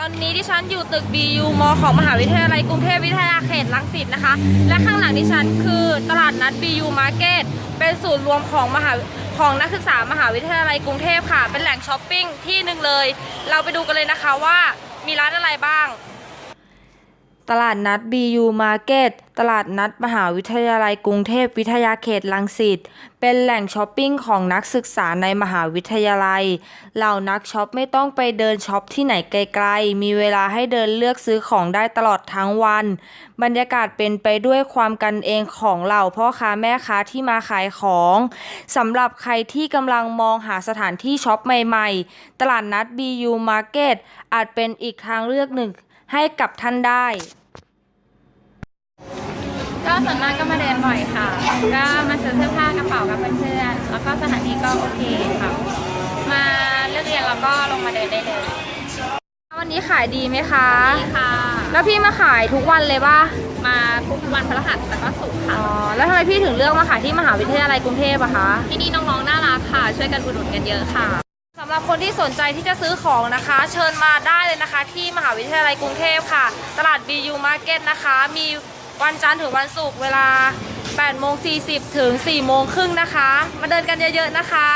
ตอนนี้ดิฉันอยู่ตึก BU มของมหาวิทยาลัยกรุงเทพวิทยาเขตลังสิตนะคะ และข้างหลังดิฉันคือตลาดนัด BU Market เป็นศูนย์รวมของมหาของนักศึกษามหาวิทยาลัยกรุงเทพค่ะ เป็นแหล่งช้อปปิ้งที่หนึ่งเลย เราไปดูกันเลยนะคะว่ามีร้านอะไรบ้าง ตลาดนัด BU Market ตลาดนัดมหาวิทยาลัยกรุงเทพวิทยาเขตรังสิต เป็นแหล่งช้อปปิ้งของนักศึกษาในมหาวิทยาลัย เหล่านักช็อปไม่ต้องไปเดินช็อปที่ไหนไกลๆ มีเวลาให้เดินเลือกซื้อของได้ตลอดทั้งวัน บรรยากาศเป็นไปด้วยความกันเองของเหล่าพ่อค้าแม่ค้าที่มาขายของสำหรับใครที่กำลังมองหาสถานที่ช็อปใหม่ๆ ตลาดนัด BU Market อาจเป็นอีกทางเลือกหนึ่ง ให้กับท่านได้ ก็ส่วนมากก็มาเดินบ่อยค่ะ ก็มาซื้อเสื้อผ้ากระเป๋ากับเพื่อนๆ แล้วก็สถานที่ก็โอเคค่ะ มาเลือกเรียนแล้วก็ลงมาเดินได้เลยวันนี้ขายดีไหมคะนี่ค่ะ แล้วพี่มาขายทุกวันเลยป่ะ มาทุกวันพฤหัสแล้วก็ศุกร์ค่ะ อ๋อ แล้วทำไมพี่ถึงเลือกมาขายที่มหาวิทยาลัยกรุงเทพอะคะ ที่นี่น้องๆ น่ารักค่ะ ช่วยกันอุดหนุนกันเยอะค่ะ สำหรับคนที่สนใจที่จะซื้อของนะคะ เชิญมาได้เลยนะคะ ที่มหาวิทยาลัยกรุงเทพค่ะ ตลาด BU Market นะคะ มีวันจันทร์ถึงวันศุกร์เวลา8โมง40 ถึง 4 โมงครึ่งนะคะ มาเดินกันเยอะๆนะคะ